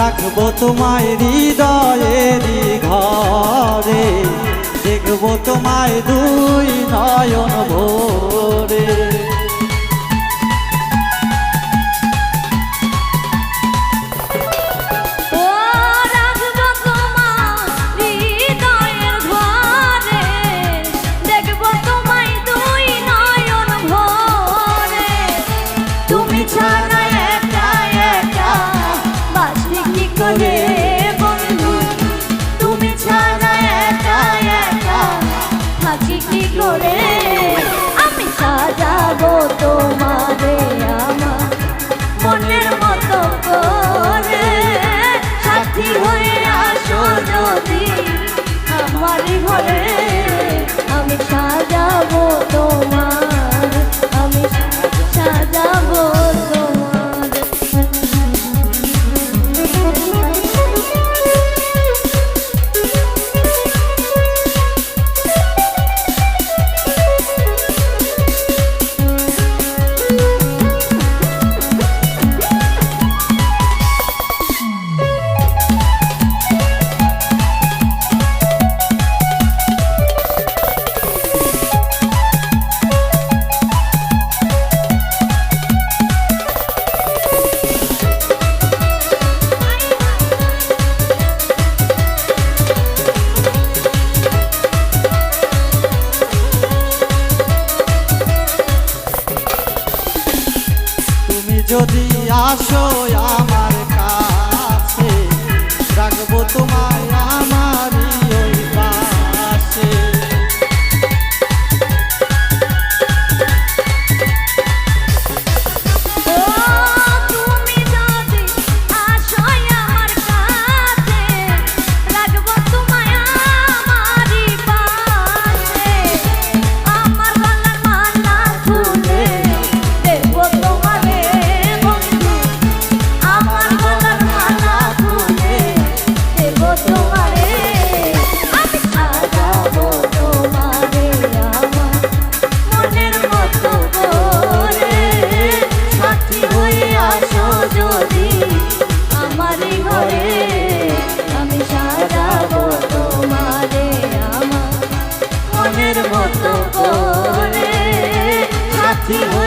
রাখব তোমায় হৃদয়ের ঘরে দেখব তোমায় দুই নয়ন ভোরে। Marie. যদি আসো আমার কাছে রাখব তোমায় Yeah.